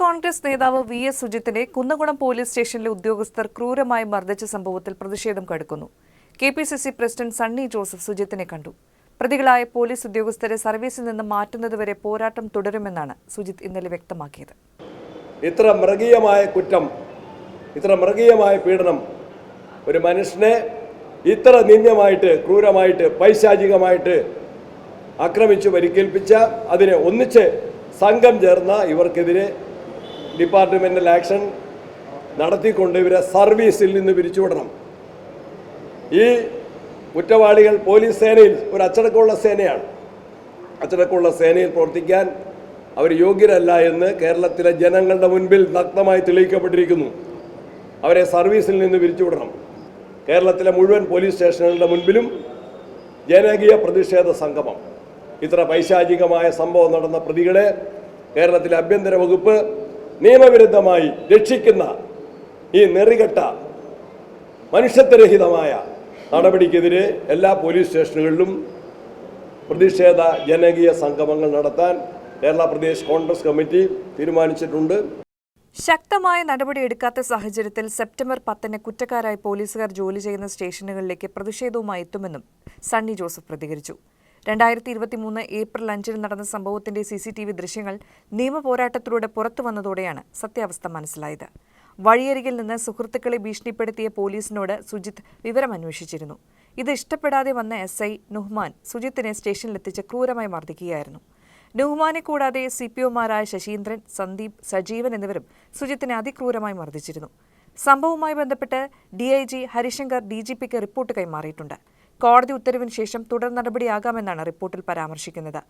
കോൺഗ്രസ് നേതാവ് V S സുജിത്തിനെ Kunnamkulam police സ്റ്റേഷനിലെ ഉദ്യോഗസ്ഥർ ക്രൂരമായി മർദ്ദിച്ച സംഭവത്തിൽ പ്രതിഷേധം കടുക്കുന്നു. K P C C president Sunny Joseph സുജിത്തിനെ കണ്ടു. പ്രതികളായ പോലീസ് ഉദ്യോഗസ്ഥരെ സർവീസിൽ നിന്ന് മാറ്റുന്നതുവരെ പോരാട്ടം തുടരുമെന്നാണ് സുജിത്ത് ഇന്നലെ വ്യക്തമാക്കിയത്. ഇത്ര മൃഗീയമായ കുറ്റം ഇത്ര മൃഗീയമായ പീഡനം ഒരു മനുഷ്യനെ ഇത്ര നിന്ദ്യമായിട്ട് ക്രൂരമായിട്ട് പൈശാചികമായിട്ട് ആക്രമിച്ചു പരിക്കേൽപ്പിച്ച അതിനെ ഒന്നിച്ച് സംഘം ചേർന്ന ഇവർക്കെതിരെ ഡിപ്പാർട്ട്മെന്റൽ ആക്ഷൻ നടത്തിക്കൊണ്ട് ഇവരെ സർവീസിൽ നിന്ന് പിരിച്ചുവിടണം. ഈ കുറ്റവാളികൾ പോലീസ് സേനയിൽ ഒരു അച്ചടക്കമുള്ള സേനയാണ്. അച്ചടക്കമുള്ള സേനയിൽ പ്രവർത്തിക്കാൻ അവർ യോഗ്യരല്ല എന്ന് കേരളത്തിലെ ജനങ്ങളുടെ മുൻപിൽ നഗ്നമായി തെളിയിക്കപ്പെട്ടിരിക്കുന്നു. അവരെ സർവീസിൽ നിന്ന് പിരിച്ചുവിടണം. കേരളത്തിലെ മുഴുവൻ പോലീസ് സ്റ്റേഷനുകളുടെ മുൻപിലും ജനകീയ പ്രതിഷേധ സംഗമം. ഇത്ര പൈശാചികമായ സംഭവം നടന്ന പ്രതികളെ കേരളത്തിലെ ആഭ്യന്തര വകുപ്പ് നിയമവിരുദ്ധമായി രക്ഷിക്കുന്ന ഈ നെറികെട്ട മനുഷ്യത്വരഹിതമായ നടപടിക്കെതിരെ എല്ലാ പോലീസ് സ്റ്റേഷനുകളിലും പ്രതിഷേധ ജനകീയ സംഗമങ്ങൾ നടത്താൻ കേരള പ്രദേശ് കോൺഗ്രസ് കമ്മിറ്റി തീരുമാനിച്ചിട്ടുണ്ട്. ശക്തമായ നടപടിയെടുക്കാത്ത സാഹചര്യത്തിൽ സെപ്റ്റംബർ പത്തിന് കുറ്റക്കാരായി പോലീസുകാർ ജോലി ചെയ്യുന്ന സ്റ്റേഷനുകളിലേക്ക് പ്രതിഷേധവുമായി എത്തുമെന്നും സണ്ണി ജോസഫ് പ്രതികരിച്ചു. രണ്ടായിരത്തി ഇരുപത്തി മൂന്ന് ഏപ്രിൽ അഞ്ചിന് നടന്ന സംഭവത്തിന്റെ സി സി ടി വി ദൃശ്യങ്ങൾ നിയമപോരാട്ടത്തിലൂടെ പുറത്തു വന്നതോടെയാണ് സത്യാവസ്ഥ മനസ്സിലായത്. വഴിയരികിൽ നിന്ന് സുഹൃത്തുക്കളെ ഭീഷണിപ്പെടുത്തിയ പോലീസിനോട് സുജിത്ത് വിവരമന്വേഷിച്ചിരുന്നു. ഇത് ഇഷ്ടപ്പെടാതെ വന്ന എസ് ഐ നുഹ്മാൻ സുജിത്തിനെ സ്റ്റേഷനിലെത്തിച്ച് ക്രൂരമായി മർദ്ദിക്കുകയായിരുന്നു. നുഹ്മാനെ കൂടാതെ സി പി ഒമാരായ ശശീന്ദ്രൻ സന്ദീപ് സജീവൻ എന്നിവരും സുജിത്തിനെ അതിക്രൂരമായി മർദ്ദിച്ചിരുന്നു. സംഭവവുമായി ബന്ധപ്പെട്ട് D I G Harishankar D G pick report കൈമാറിയിട്ടുണ്ട്. കോടതി ഉത്തരവിന് ശേഷം തുടർ നടപടിയാകാമെന്നാണ് റിപ്പോർട്ടിൽ പരാമർശിക്കുന്നത്.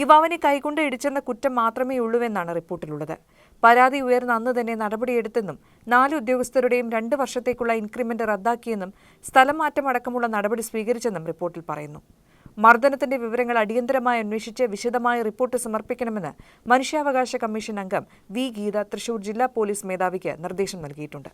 യുവാവിനെ കൈകൊണ്ട് ഇടിച്ചെന്ന കുറ്റം മാത്രമേ ഉള്ളൂവെന്നാണ് റിപ്പോർട്ടിലുള്ളത്. പരാതി ഉയർന്ന അന്ന് തന്നെ നടപടിയെടുത്തെന്നും നാല് ഉദ്യോഗസ്ഥരുടെയും രണ്ട് വർഷത്തേക്കുള്ള ഇൻക്രിമെന്റ് റദ്ദാക്കിയെന്നും സ്ഥലം മാറ്റമടക്കമുള്ള നടപടി സ്വീകരിച്ചെന്നും റിപ്പോർട്ടിൽ പറയുന്നു. മർദ്ദനത്തിന്റെ വിവരങ്ങൾ അടിയന്തരമായി അന്വേഷിച്ച് വിശദമായ റിപ്പോർട്ട് സമർപ്പിക്കണമെന്ന് മനുഷ്യാവകാശ കമ്മീഷൻ അംഗം വി ഗീത തൃശൂർ ജില്ലാ പോലീസ് മേധാവിക്ക് നിർദ്ദേശം നൽകിയിട്ടുണ്ട്.